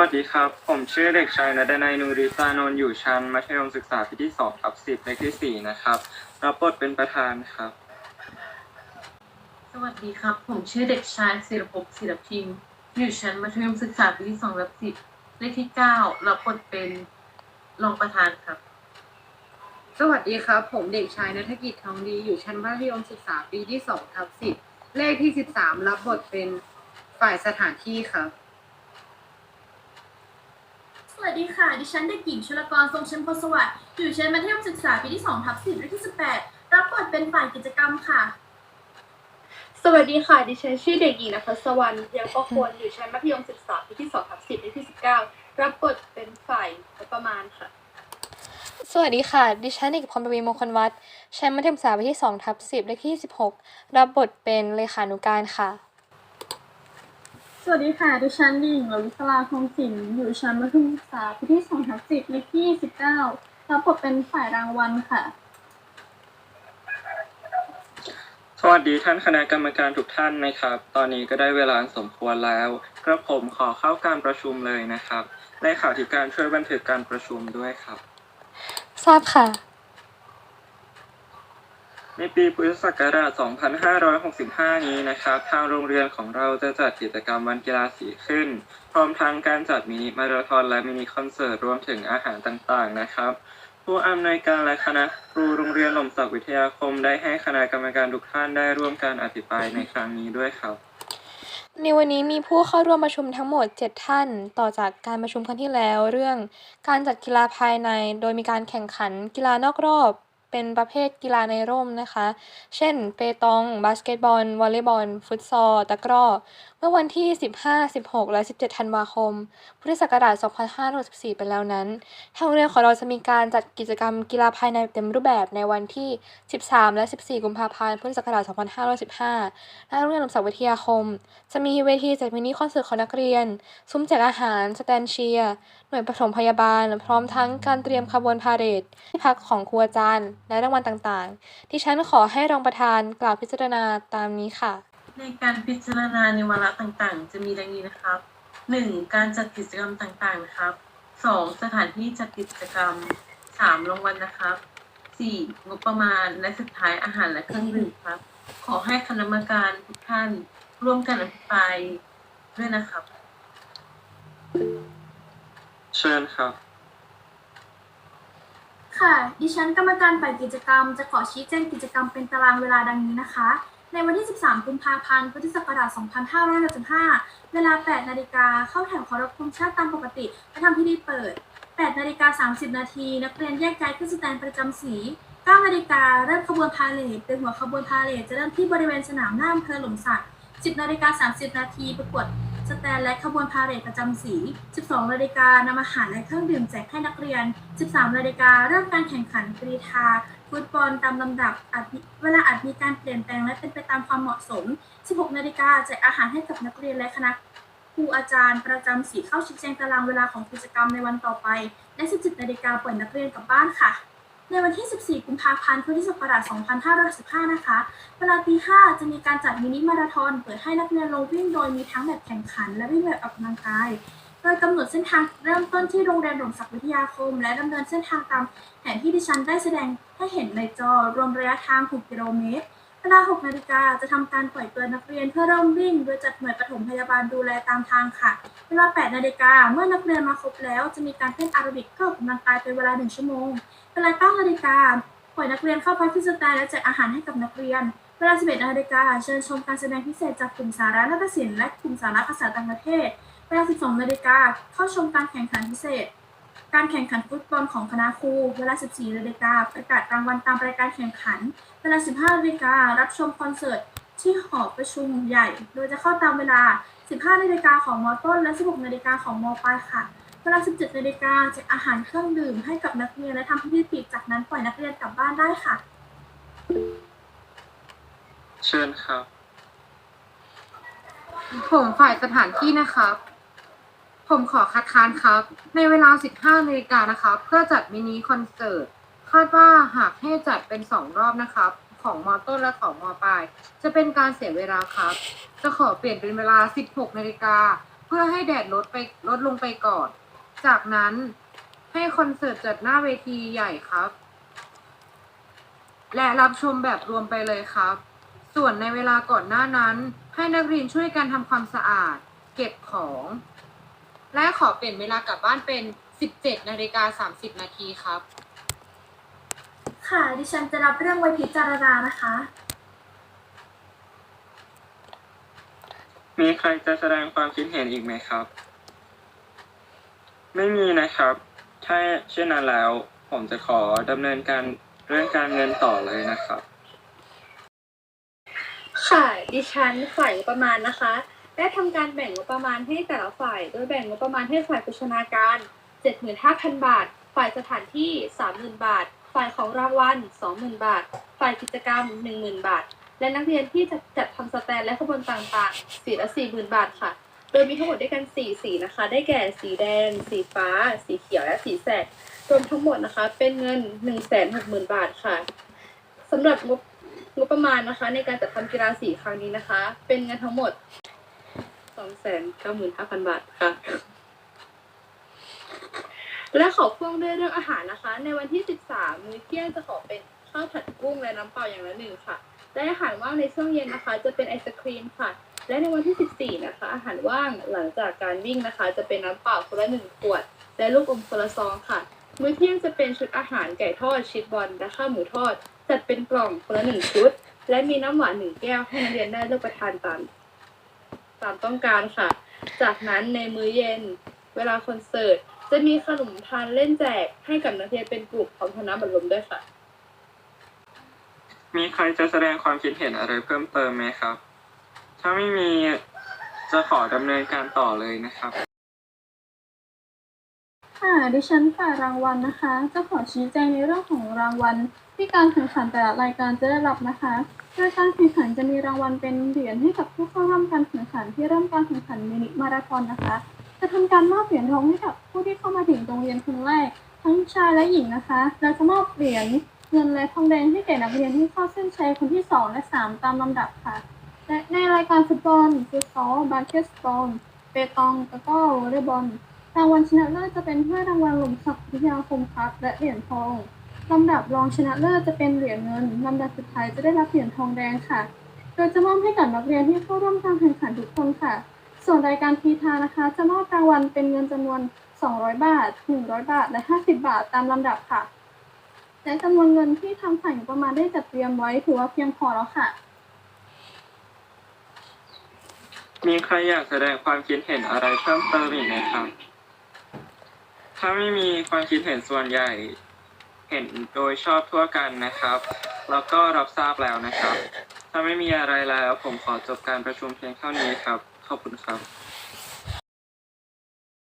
วัสดีครับ ผมชื่อเด็กชายนดนัยนูริตานนท์อยู่ชั้นมัธยมศึกษาปีที่2ทับ10เลขที่4นะครับ รับบทเป็นประธานครับ สวัสดีครับ ผมชื่อเด็กชายศิรภพศิรพิมพ์อยู่ชั้นมัธยมศึกษาปีที่สองรับสิบเลขที่เก้ารับบทเป็นรองประธานครับ สวัสดีครับ ผมเด็กชายนัฐกิจทองดีอยู่ชั้นมัธยมศึกษาปีที่2ทับ10เลขที่13รับบทเป็นฝ่ายสถานที่ครับ สวัสดีค่ะ ดิฉันเด็กหญิงชลกรทรงเชมพลสวัสดิ์อยู่ชั้นมัธยมศึกษาปีที่2ทับ10เลขที่ 18 รับบทเป็นฝ่ายกิจกรรมค่ะ สวัสดีค่ะ ดิฉันชื่อเด็กหญิงนภัสวรรณเพียงก็ควรอยู่ชั้นมัธยมศึกษาปีที่2ทับ10เลขที่ 19 รับบทเป็นฝ่ายงบประมาณค่ะ สวัสดีค่ะ ดิฉันเอกพรปวีมงคลวัฒน์ชั้นมัธยมศึกษาปีที่2ทับ10เลขที่16รับบทเป็นเลขานุการค่ะ สวัสดีค่ะ ดิฉันหญิงลวิศราคงศิลป์อยู่ชั้นมัธยมศึกษาปีที่2ทับ10เลขที่19รับบทเป็นฝ่ายรางวัลค่ะ สวัสดีท่านคณะกรรมการทุกท่านนะครับ ตอนนี้ก็ได้เวลาอันสมควรแล้ว กระผมขอเข้าการประชุมเลยนะครับเลขาธิการช่วยบันทึกการประชุมด้วยครับ ทราบค่ะ ในปีพุทธศักราช 2565 นี้นะครับ ทางโรงเรียนของเราจะจัดกิจกรรมวันกีฬาสีขึ้น พร้อมทั้งการจัดมินิมาราธอนและมินิคอนเสิร์ตรวมถึงอาหารต่างๆนะครับ ผู้อำนวยการและคณะครูโรงเรียนหล่มสักวิทยาคมได้ให้คณะกรรมการทุกท่านได้ร่วมการอภิปรายในครั้งนี้ด้วยครับ ในวันนี้มีผู้เข้าร่วมประชุมทั้งหมด 7 ท่าน ต่อจากการประชุมครั้งที่แล้วเรื่อง การจัดกีฬาภายใน โดยมีการแข่งขันกีฬานอกรอบ เป็นประเภทกีฬาในร่มนะคะ เช่น เปตอง บาสเกตบอล วอลเลย์บอล ฟุตซอล ตะกร้อ เมื่อวันที่ 15 16 และ 17 ธันวาคม พุทธศักราช 2564ไปแล้วนั้น ทางโรงเรียนของเราจะมีการจัดกิจกรรมกีฬาภายในเต็มรูปแบบในวันที่ 13 และ 14 กุมภาพันธ์ พุทธศักราช 2515ณโรงเรียนล่มสักวิทยาคม จะมีเวทีจัดมินิคอนเสิร์ตของนักเรียน ซุ้มแจกอาหาร สแตนเชียร์หน่วยปฐมพยาบาล พร้อมทั้งการเตรียมขบวนพาเหรดที่พักของครูอาจารย์และรางวัลต่างๆ ที่ฉันขอให้รองประธานกล่าวพิจารณาตามนี้ค่ะ ในการพิจารณาในวาระต่างๆ จะมีดังนี้นะครับ 1. การจัดกิจกรรมต่างๆนะครับ 2. สถานที่จัดกิจกรรม 3. รางวัลนะครับ 4. งบประมาณและสุดท้ายอาหารและเครื่องดื่มครับ ขอให้คณะกรรมการทุกท่านร่วมกันอภิปรายด้วยนะครับ เชิญครับ ค่ะ ดิฉันกรรมการฝ่ายกิจกรรม จะขอชี้แจงกิจกรรมเป็นตารางเวลาดังนี้นะคะ ในวันที่ 13 กุมภาพันธ์ พุทธศักราช 2565 เวลา 8 นาฬิกา เข้าแถวเคารพธงชาติตามปกติและทำพิธีเปิด 8 นาฬิกา 30 นาที นักเรียนแยกย้ายขึ้นสแตนประจำสี 9 นาฬิกา เริ่มขบวนพาเหรดโดยหัวขบวนพาเหรดจะเริ่มที่บริเวณสนามหน้าอำเภอหลมสัก 10 นาฬิกา 30 นาทีประกวด สแตนและขบวนพาเหรดประจำสี 12นาฬิกานำอาหารและเครื่องดื่มแจกให้นักเรียน 13นาฬิกาเริ่มการแข่งขันกรีฑาฟุตบอลตามลำดับเวลาอาจมีการเปลี่ยนแปลงและเป็นไปตามความเหมาะสม 16นาฬิกาแจกอาหารให้กับนักเรียนและคณะครูอาจารย์ประจำสีเข้าชี้แจงตารางเวลาของกิจกรรมในวันต่อไป และ 17นาฬิกาเปล่อยนักเรียนกลับบ้านค่ะ ในวันที่ 14 กุมภาพันธ์ พุทธศักราช 2515นะคะ เวลาตี 5 จะมีการจัดมินิมาราธอน เปิดให้นักเรียนลงวิ่งโดยมีทั้งแบบแข่งขัน และวิ่งแบบออกกำลังกาย โดยกำหนดเส้นทางเริ่มต้นที่โรงเรียนหลวงศักดิ์วิทยาคม และดำเนินเส้นทางตามแผนที่ดิฉันได้แสดงให้เห็นในจอ รวมระยะทาง 6 กิโลเมตร เวลา 6 นาฬิกาจะทำการปล่อยตัวนักเรียนเพื่อเริ่มวิ่ง โดยจัดหน่วยปฐมพยาบาลดูแลตามทางค่ะ เวลา 8 นาฬิกาเมื่อนักเรียนมาครบแล้ว จะมีการเต้นอารบิกเพื่อออกกำลังกายเป็นเวลา 1 ชั่วโมง เวลา 9 นาฬิกาปล่อยนักเรียนเข้าพักที่สแตนและแจกอาหารให้กับนักเรียน เวลา 11 นาฬิกาเชิญชมการแสดงพิเศษจากกลุ่มสาระนาฏศิลป์และกลุ่มสาระภาษาต่างประเทศ เวลา 12 นาฬิกาเข้าชมการแข่งขันพิเศษ การแข่งขันฟุตบอลของคณะครูเวลา 14นาฬิกาประกาศรางวัลตามรายการแข่งขัน เวลา 15นาฬิการับชมคอนเสิร์ตที่หอประชุมใหญ่ โดยจะเข้าตามเวลา 15นาฬิกาของมต้น และ 16นาฬิกาของมปลายค่ะ เวลา 17นาฬิกาแจกอาหารเครื่องดื่มให้กับนักเรียนและทำพิธีปิดจากนั้นปล่อยนักเรียนกลับบ้านได้ค่ะ เชิญครับ ผมฝ่ายสถานที่นะครับ ผมขอคัดค้านครับ ในเวลา 15นาฬิกานะครับเพื่อจัดมินิคอนเสิร์ต คาดว่าหากให้จัดเป็น 2 รอบนะครับ ของมอต้นและของมอปลาย จะเป็นการเสียเวลาครับ จะขอเปลี่ยนเป็นเวลา 16นาฬิกาเพื่อพื่อให้แดดลดไปลดลงไปก่อน จากนั้นให้คอนเสิร์ตจัดหน้าเวทีใหญ่ครับ และรับชมแบบรวมไปเลยครับ ส่วนในเวลาก่อนหน้านั้น ให้นักเรียนช่วยกันทำความสะอาด เก็บของ และขอเปลี่ยนเวลากลับบ้านเป็น 17นาฬิกา30 นาทีครับ ค่ะ ดิฉันจะรับเรื่องไว้พิจารณานะคะ มีใครจะแสดงความคิดเห็นอีกไหมครับ ไม่มีนะครับ ถ้าเช่นนั้นแล้ว ผมจะขอดำเนินการเรื่องการเงินต่อเลยนะครับ ค่ะ ดิฉันฝ่ายงบประมาณนะคะ ได้ทำการแบ่งงบประมาณให้แต่ละฝ่าย โดยแบ่งงบประมาณให้ฝ่ายโภชนาการ 75,000 บาท ฝ่ายสถานที่ 30,000 บาท ฝ่ายของรางวัล 20,000 บาท ฝ่ายกิจกรรม 10,000 บาท และนักเรียนที่จะจัดทำสแตนและขบวนต่างๆ สีละ 40,000 บาทค่ะ โดยมีทั้งหมดด้วยกัน 4 สีนะคะ ได้แก่ สีแดง สีฟ้า สีเขียว และสีแสด รวมทั้งหมดนะคะ เป็นเงิน 160,000 บาทค่ะสำหรับงบงบประมาณนะคะ ในการจัดทำกีฬาสีครั้งนี้นะคะ เป็นเงินทั้งหมด 295,000บาทค่ะ และขอพ่วงด้วยเรื่องอาหารนะคะ ในวันที่13มื้อเที่ยงจะขอเป็นข้าวผัดกุ้งและน้ำเปล่าอย่างละหนึ่งค่ะ และอาหารว่างในช่วงเย็นนะคะ จะเป็นไอศครีมค่ะ และในวันที่14นะคะ อาหารว่างหลังจากการวิ่งนะคะ จะเป็นน้ำเปล่าคนละหนึ่งขวด และลูกอมคนละซองค่ะ มื้อเที่ยงจะเป็นชุดอาหารไก่ทอดชีสบอลและข้าวหมูทอดจัดเป็นกล่องคนละหนึ่งชุด และมีน้ำหวานหนึ่งแก้วให้นักเรียนได้เลือกประทานตาม ตามต้องการค่ะ จากนั้นในมื้อเย็น เวลาคอนเสิร์ตจะมีขนมทานเล่นแจกให้กับนักเรียนเป็นกลุ่มพร้อมทำน้ำบัดลมด้วยค่ะ มีใครจะแสดงความคิดเห็นอะไรเพิ่มเติมไหมครับ ถ้าไม่มีจะขอดำเนินการต่อเลยนะครับ ดิฉันฝ่ายรางวัลนะคะ จะขอชี้แจงในเรื่องของรางวัล ที่การแข่งขันแต่ละรายการจะได้รับนะคะโดยการแข่งขันจะมีรางวัลเป็นเหรียญให้กับผู้เข้าร่วมการแข่งขันที่เริ่มการแข่งขันมินิมาราธอนนะคะ จะทำการมอบเหรียญทองให้กับผู้ที่เข้ามาถึงโรงเรียนคนแรก ทั้งชายและหญิงนะคะและจะมอบเหรียญเงินและทองแดงให้แก่นักเรียนที่เข้าเส้นชัยคนที่สองและสามตามลำดับค่ะและในรายการฟุตบอลฟุตซอลบาสเกตบอลเปตองแล้วก็วอลเลย์บอล รางวัลชนะเลิศจะเป็นถ้วยรางวัลหลุมศักดิ์วิทยาคมครับ และเหรียญทอง ลำดับรองชนะเลิศจะเป็นเหรียญเงิน ลำดับสุดท้ายจะได้รับเหรียญทองแดงค่ะ โดยจะมอบให้กับนักเรียนที่เข้าร่วมการแข่งขันทุกคนค่ะ ส่วนรายการทีทานะคะ จะมอบรางวัลเป็นเงินจำนวน 200 บาท 100 บาท และ 50 บาทตามลำดับค่ะ และจำนวนเงินที่ทางฝ่ายงบประมาณได้จัดเตรียมไว้ถือว่าเพียงพอแล้วค่ะ มีใครอยากแสดงความคิดเห็นอะไรเพิ่มเติมอีกไหมครับ ถ้าไม่มีความคิดเห็นส่วนใหญ่ เห็นโดยชอบทั่วกันนะครับ แล้วก็รับทราบแล้วนะครับ ถ้าไม่มีอะไรแล้วผมขอจบการประชุมเพียงเท่านี้ครับ ขอบคุณครับ